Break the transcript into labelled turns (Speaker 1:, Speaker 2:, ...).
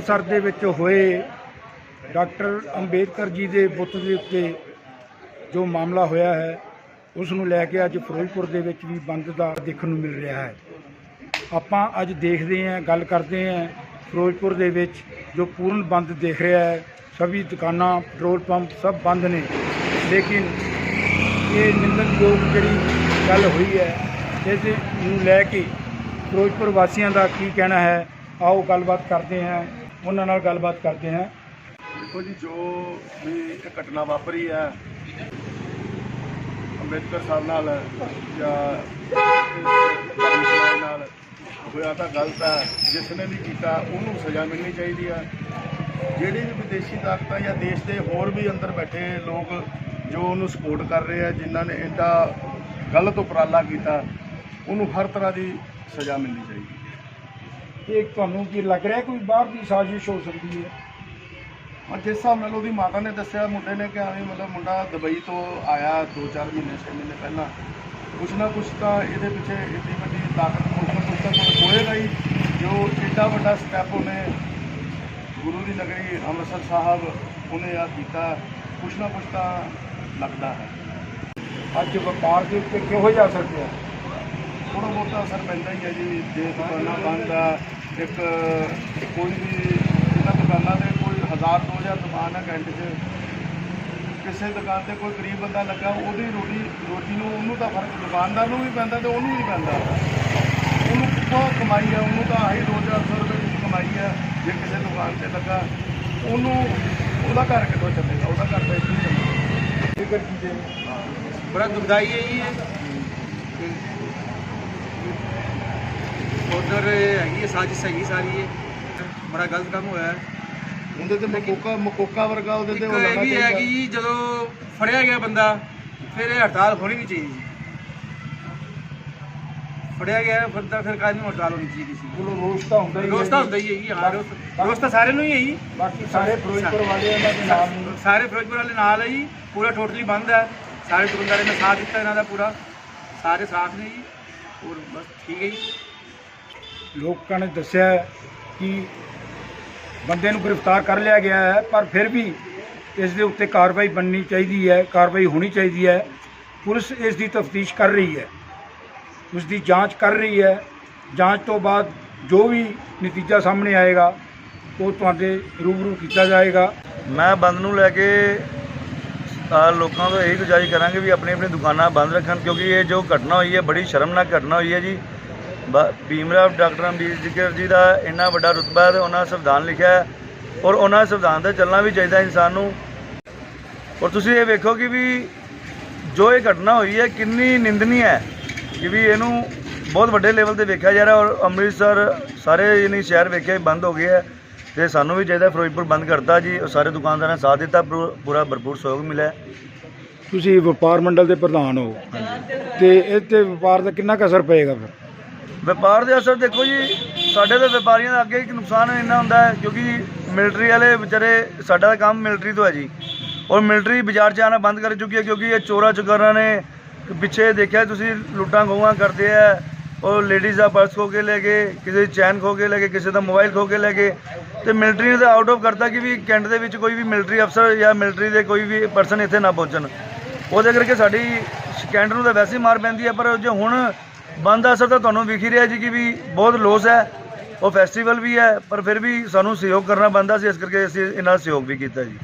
Speaker 1: ਅੰਮ੍ਰਿਤਸਰ ਦੇ ਵਿੱਚ ਹੋਏ ਡਾਕਟਰ ਅੰਬੇਦਕਰ ਜੀ ਦੇ ਬੁੱਤ ਦੇ ਉੱਤੇ ਜੋ ਮਾਮਲਾ ਹੋਇਆ ਹੈ, ਉਸ ਨੂੰ ਲੈ ਕੇ ਅੱਜ ਫਿਰੋਜ਼ਪੁਰ ਦੇ ਵਿੱਚ ਵੀ ਬੰਦ ਦਾ ਦੇਖਣ ਨੂੰ ਮਿਲ ਰਿਹਾ ਹੈ। ਆਪਾਂ ਅੱਜ ਦੇਖਦੇ ਹਾਂ, ਗੱਲ ਕਰਦੇ ਹਾਂ ਫਿਰੋਜ਼ਪੁਰ ਦੇ ਵਿੱਚ ਜੋ ਪੂਰਨ ਬੰਦ ਦੇਖ ਰਿਹਾ ਹੈ, ਸਭੀ ਦੁਕਾਨਾਂ, ਪੈਟਰੋਲ ਪੰਪ ਸਭ ਬੰਦ ਨੇ। ਲੇਕਿਨ ਇਹ ਨਿੰਦਨਯੋਗ ਜਿਹੜੀ ਗੱਲ ਹੋਈ ਹੈ ਇਸ ਨੂੰ ਲੈ ਕੇ ਫਿਰੋਜ਼ਪੁਰ ਵਾਸੀਆਂ ਦਾ ਕੀ ਕਹਿਣਾ ਹੈ, ਆਓ ਗੱਲਬਾਤ ਕਰਦੇ ਹਾਂ। ਉਹਨਾਂ ਨਾਲ ਗੱਲਬਾਤ ਕਰਦੇ ਹਾਂ।
Speaker 2: ਦੇਖੋ ਜੀ, ਜੋ ਵੀ ਇਹ ਘਟਨਾ ਵਾਪਰੀ ਹੈ, ਅੰਬੇਦਕਰ ਸਾਹਿਬ ਨਾਲ ਜਾਂ ਧਰਮ ਸਮਾਜ ਨਾਲ ਹੋਇਆ ਤਾਂ ਗਲਤ ਹੈ ਜਿਸ ਨੇ ਵੀ ਕੀਤਾ, ਉਹਨੂੰ ਸਜ਼ਾ ਮਿਲਣੀ ਚਾਹੀਦੀ ਹੈ। ਜਿਹੜੀ ਵੀ ਵਿਦੇਸ਼ੀ ਤਾਕਤਾਂ ਜਾਂ ਦੇਸ਼ ਦੇ ਹੋਰ ਵੀ ਅੰਦਰ ਬੈਠੇ ਲੋਕ ਜੋ ਉਹਨੂੰ ਸਪੋਰਟ ਕਰ ਰਹੇ ਆ, ਜਿਨ੍ਹਾਂ ਨੇ ਐਡਾ ਗਲਤ ਉਪਰਾਲਾ ਕੀਤਾ, ਉਹਨੂੰ ਹਰ ਤਰ੍ਹਾਂ ਦੀ ਸਜ਼ਾ ਮਿਲਣੀ ਚਾਹੀਦੀ
Speaker 1: ਇਹ ਤੁਹਾਨੂੰ ਕੀ ਲੱਗ ਰਿਹਾ ਕੋਈ ਬਾਹਰ ਦੀ ਸਾਜ਼ਿਸ਼ ਹੋ ਸਕਦੀ ਹੈ?
Speaker 2: ਔਰ ਜਿਸ ਹਿਸਾਬ ਨਾਲ ਉਹਦੀ ਮਾਤਾ ਨੇ ਦੱਸਿਆ ਮੁੰਡੇ ਨੇ ਕਿਹਾ ਵੀ ਮਤਲਬ ਮੁੰਡਾ ਦੁਬਈ ਤੋਂ ਆਇਆ 2-4 ਮਹੀਨੇ 6 ਮਹੀਨੇ ਪਹਿਲਾਂ। ਕੁਛ ਨਾ ਕੁਛ ਤਾਂ ਇਹਦੇ ਪਿੱਛੇ ਇੰਨੀ ਵੱਡੀ ਤਾਕਤ ਕੁਛ ਨਾ ਕੁਛ ਤਾਂ ਹੋਏਗਾ ਹੀ। ਜੋ ਏਡਾ ਵੱਡਾ ਸਟੈਪ ਉਹਨੇ ਗੁਰੂ ਦੀ ਨਗਰੀ ਅੰਮ੍ਰਿਤਸਰ ਸਾਹਿਬ ਉਹਨੇ ਆ ਕੀਤਾ ਕੁਛ ਨਾ ਕੁਛ ਤਾਂ ਲੱਗਦਾ ਹੈ।
Speaker 1: ਅੱਜ ਵਪਾਰ ਦੇ ਉੱਤੇ ਕਿਹੋ ਜਿਹਾ ਅਸਰ ਪਿਆ
Speaker 2: ਥੋੜਾ ਬਹੁਤਾ ਅਸਰ ਪੈਂਦਾ ਹੀ ਹੈ ਜੀ ਜੇ ਦੁਕਾਨਾਂ ਬੰਦ ਆ। ਇੱਕ ਕੋਈ ਵੀ ਇਹਨਾਂ ਦੁਕਾਨਾਂ ਦੇ ਕੋਈ 1000 2000 ਦੁਕਾਨ ਹੈ ਕੈਂਟ 'ਚ। ਕਿਸੇ ਦੁਕਾਨ ਤੇ ਕੋਈ ਗਰੀਬ ਬੰਦਾ ਲੱਗਾ ਉਹਦੀ ਰੋਟੀ ਰੋਟੀ ਨੂੰ ਉਹਨੂੰ ਤਾਂ ਫ਼ਰਕ ਦੁਕਾਨਦਾਰ ਨੂੰ ਵੀ ਪੈਂਦਾ ਤੇ ਉਹਨੂੰ ਵੀ ਪੈਂਦਾ। ਉਹਨੂੰ ਬਹੁਤ ਕਮਾਈ ਆ ਉਹਨੂੰ ਤਾਂ ਆਹੀ 2000 ਰੁਪਏ ਦੀ ਕਮਾਈ ਆ ਜੇ ਕਿਸੇ ਦੁਕਾਨ ਤੇ ਲੱਗਾ। ਉਹਨੂੰ ਉਹਦਾ ਘਰ ਕਿੱਥੋਂ ਚੱਲੇਗਾ? ਉਹਦਾ ਘਰ ਤਾਂ ਇੱਥੇ ਹੀ ਚੱਲੇਗਾ।
Speaker 1: ਇਹ ਕਰ
Speaker 3: ਕੀ ਜੇ ਬੜਾ ਦੁਖਦਾਈ ਹੈ ਜੀ ਇਹ। ਉਧਰ ਹੈਗੀ ਹੈ ਸਾਜ਼ਿਸ਼ ਹੈਗੀ ਸਾਰੀ ਇਹ। ਬੜਾ ਗਲਤ ਕੰਮ ਹੋਇਆ
Speaker 2: ਉਹਦੇ ਤੇ ਮਕੋਕਾ ਮਕੋਕਾ ਵਰਗਾ ਉਹਦੇ ਤੇ ਇੱਕ
Speaker 3: ਇਹ ਵੀ ਹੈ ਜੀ ਜਦੋਂ ਫੜਿਆ ਗਿਆ ਬੰਦਾ ਫਿਰ ਇਹ ਹੜਤਾਲ ਹੋਣੀ ਨਹੀਂ ਚਾਹੀਦੀ ਸੀ ਫੜਿਆ ਗਿਆ ਬੰਦਾ ਫਿਰ ਕਾਹਨੂੰ ਹੜਤਾਲ ਹੋਣੀ ਚਾਹੀਦੀ ਸੀ?
Speaker 1: ਚਲੋ ਰੋਸ ਤਾਂ ਹੁੰਦਾ ਹੀ
Speaker 3: ਰੋਸ ਤਾਂ ਹੁੰਦਾ ਹੀ ਹੈ ਜੀ ਹਾਂ ਰੋਸ ਤਾਂ ਸਾਰਿਆਂ ਨੂੰ ਹੀ ਹੈ ਜੀ।
Speaker 1: ਬਾਕੀ ਸਾਰੇ ਫਿਰੋਜ਼ਪੁਰ ਵਾਲੇ ਇਹਨਾਂ ਦੇ ਨਾਲ
Speaker 3: ਸਾਰੇ ਫਿਰੋਜ਼ਪੁਰ ਵਾਲੇ ਨਾਲ ਹੈ ਜੀ ਪੂਰਾ ਟੋਟਲੀ ਬੰਦ ਹੈ। ਸਾਰੇ ਦੁਕਾਨਦਾਰਾਂ ਨੇ ਸਾਥ ਦਿੱਤਾ ਇਹਨਾਂ ਦਾ ਪੂਰਾ। ਸਾਰੇ ਸਾਥ ਨੇ ਜੀ ਔਰ ਬਸ ਠੀਕ ਹੈ ਜੀ।
Speaker 1: ਲੋਕਾਂ ਨੇ ਦੱਸਿਆ ਕਿ ਬੰਦੇ ਨੂੰ ਗ੍ਰਿਫਤਾਰ ਕਰ ਲਿਆ ਗਿਆ ਹੈ, ਪਰ ਫਿਰ ਵੀ ਇਸ ਦੇ ਉੱਤੇ ਕਾਰਵਾਈ ਬਣਨੀ ਚਾਹੀਦੀ ਹੈ, ਕਾਰਵਾਈ ਹੋਣੀ ਚਾਹੀਦੀ ਹੈ। ਪੁਲਿਸ ਇਸ ਦੀ ਤਫਤੀਸ਼ ਕਰ ਰਹੀ ਹੈ। ਉਸ ਦੀ ਜਾਂਚ ਕਰ ਰਹੀ ਹੈ। ਜਾਂਚ ਤੋਂ ਬਾਅਦ ਜੋ ਵੀ ਨਤੀਜਾ ਸਾਹਮਣੇ ਆਏਗਾ, ਉਹ ਤੁਹਾਡੇ ਰੂਬਰੂ ਕੀਤਾ ਜਾਏਗਾ।
Speaker 4: ਮੈਂ ਬੰਦ ਨੂੰ ਲੈ ਕੇ ਲੋਕਾਂ ਤੋਂ ਇਹ ਗੁਜ਼ਾਰਿਸ਼ ਕਰਾਂਗੇ ਵੀ ਆਪਣੀ ਆਪਣੀ ਦੁਕਾਨਾਂ ਬੰਦ ਰੱਖਣ, ਕਿਉਂਕਿ ਇਹ ਜੋ ਘਟਨਾ ਹੋਈ ਹੈ, ਬੜੀ ਸ਼ਰਮਨਾਕ ਘਟਨਾ ਹੋਈ ਹੈ ਜੀ। ਬ- ਭੀਮ ਰਾਵ ਡਾਕਟਰ ਅੰਬੇਦ ਜ਼ਿਕਰ ਜੀ ਦਾ ਇੰਨਾ ਵੱਡਾ ਰੁਤਬਾ ਹੈ ਤੇ ਉਹਨਾਂ ਸੰਵਿਧਾਨ ਲਿਖਿਆ ਹੈ ਔਰ ਉਹਨਾਂ ਸੰਵਿਧਾਨ ਤੇ ਚੱਲਣਾ ਵੀ ਚਾਹੀਦਾ ਇਨਸਾਨ ਨੂੰ। ਔਰ ਤੁਸੀਂ ਇਹ ਵੇਖੋ ਕਿ ਵੀ ਜੋ ਇਹ ਘਟਨਾ ਹੋਈ ਹੈ, ਕਿੰਨੀ ਨਿੰਦਨੀ ਹੈ ਕਿ ਵੀ ਇਹਨੂੰ ਬਹੁਤ ਵੱਡੇ ਲੈਵਲ ਤੇ ਵੇਖਿਆ ਜਾ ਰਿਹਾ ਔਰ ਅੰਮ੍ਰਿਤਸਰ ਸਾਰੇ ਯਾਨੀ ਸ਼ਹਿਰ ਵੇਖਿਆ ਬੰਦ ਹੋ ਗਏ ਹੈ ਤੇ ਸਾਨੂੰ ਵੀ ਚਾਹੀਦਾ ਫਿਰੋਜ਼ਪੁਰ ਬੰਦ ਕਰਤਾ ਜੀ ਔਰ ਸਾਰੇ ਦੁਕਾਨਦਾਰਾਂ ਨੇ ਸਾਥ ਦਿੱਤਾ, ਪੂਰਾ- ਪੂਰਾ ਭਰਪੂਰ ਸਹਿਯੋਗ ਮਿਲਿਆ
Speaker 1: ਤੁਸੀਂ ਵਪਾਰ ਮੰਡਲ ਦੇ ਪ੍ਰਧਾਨ ਹੋ ਤੇ ਇਹ ਤੇ ਵਪਾਰ ਦਾ ਕਿੰਨਾ ਕੁ ਅਸਰ ਪਏਗਾ ਫਿਰ?
Speaker 4: ਵਪਾਰ ਦੇ ਅਸਰ ਦੇਖੋ ਜੀ, ਸਾਡੇ ਤਾਂ ਵਪਾਰੀਆਂ ਦਾ ਅੱਗੇ ਇੱਕ ਨੁਕਸਾਨ ਇੰਨਾ ਹੁੰਦਾ ਹੈ, ਕਿਉਂਕਿ ਮਿਲਟਰੀ ਵਾਲੇ ਵਿਚਾਰੇ, ਸਾਡਾ ਤਾਂ ਕੰਮ ਮਿਲਟਰੀ ਤੋਂ ਹੈ ਜੀ। ਔਰ ਮਿਲਟਰੀ ਬਾਜ਼ਾਰ 'ਚ ਆਉਣਾ ਬੰਦ ਕਰ ਚੁੱਕੀ ਹੈ, ਕਿਉਂਕਿ ਇਹ ਚੋਰਾ ਚੁਕਾਰਾਂ ਨੇ ਪਿੱਛੇ ਦੇਖਿਆ, ਤੁਸੀਂ ਲੁੱਟਾਂ ਖੋਹਾਂ ਕਰਦੇ ਆ ਉਹ ਲੇਡੀਜ਼ ਦਾ ਪਰਸ ਖੋ ਕੇ ਲੈ ਗਏ ਕਿਸੇ ਦੀ ਚੈਨ ਖੋ ਕੇ ਲੈ ਗਏ ਕਿਸੇ ਦਾ ਮੋਬਾਈਲ ਖੋ ਕੇ ਲੈ ਗਏ ਤੇ ਮਿਲਟਰੀ ਨੇ ਤਾਂ ਆਊਟ ਆਫ ਕਰਤਾ ਕਿ ਵੀ ਕੈਂਟ ਦੇ ਵਿੱਚ ਕੋਈ ਵੀ ਮਿਲਟਰੀ ਅਫਸਰ ਜਾਂ ਮਿਲਟਰੀ ਦੇ ਕੋਈ ਵੀ ਪਰਸਨ ਇੱਥੇ ਨਾ ਪਹੁੰਚਣ। ਉਹਦੇ ਕਰਕੇ ਸਾਡੀ ਕੈਂਟ ਨੂੰ ਤਾਂ ਵੈਸੇ ਹੀ ਮਾਰ ਪੈਂਦੀ ਹੈ, ਪਰ ਜੇ ਹੁਣ ਬੰਦ ਦਾ ਅਸਰ ਤਾਂ ਤੁਹਾਨੂੰ ਵਿਖ ਹੀ ਰਿਹਾ ਜੀ ਕਿ ਵੀ ਬਹੁਤ ਲੋਸ ਹੈ। ਉਹ ਫੈਸਟੀਵਲ ਵੀ ਹੈ, ਪਰ ਫਿਰ ਵੀ ਸਾਨੂੰ ਸਹਿਯੋਗ ਕਰਨਾ ਬੰਦਾ ਸੀ, ਇਸ ਕਰਕੇ ਅਸੀਂ ਇਹਨਾਂ ਦਾ ਸਹਿਯੋਗ ਵੀ ਕੀਤਾ ਜੀ।